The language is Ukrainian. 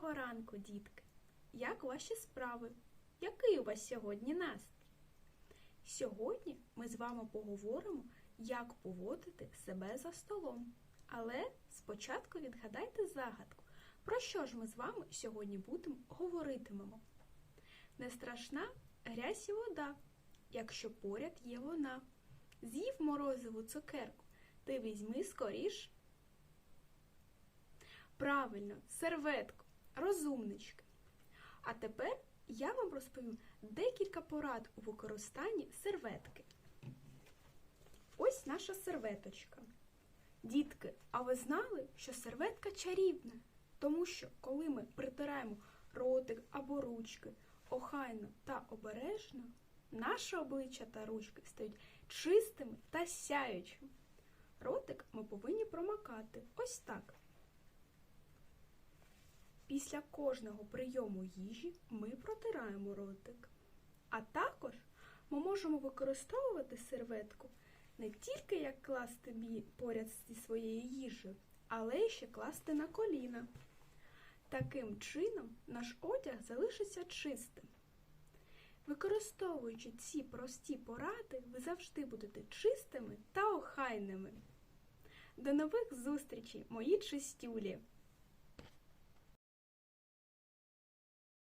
Доброго ранку, дітки! Як ваші справи? Який у вас сьогодні настрій? Сьогодні ми з вами поговоримо, як поводити себе за столом. Але спочатку відгадайте загадку, про що ж ми з вами сьогодні будемо говоритимемо. Не страшна грязь і вода, якщо поряд є вона. З'їв морозиву цукерку, ти візьми скоріш. Правильно, серветку, розумнички. А тепер я вам розповім декілька порад у використанні серветки. Ось наша серветочка. Дітки, а ви знали, що серветка чарівна? Тому що, коли ми притираємо ротик або ручки охайно та обережно, наше обличчя та ручки стають чистими та сяючими. Ротик ми повинні промакати ось так. Після кожного прийому їжі ми протираємо ротик. А також ми можемо використовувати серветку не тільки як класти бі- поряд зі своєю їжею, але й ще класти на коліна. Таким чином наш одяг залишиться чистим. Використовуючи ці прості поради, ви завжди будете чистими та охайними. До нових зустрічей, мої чистюлі!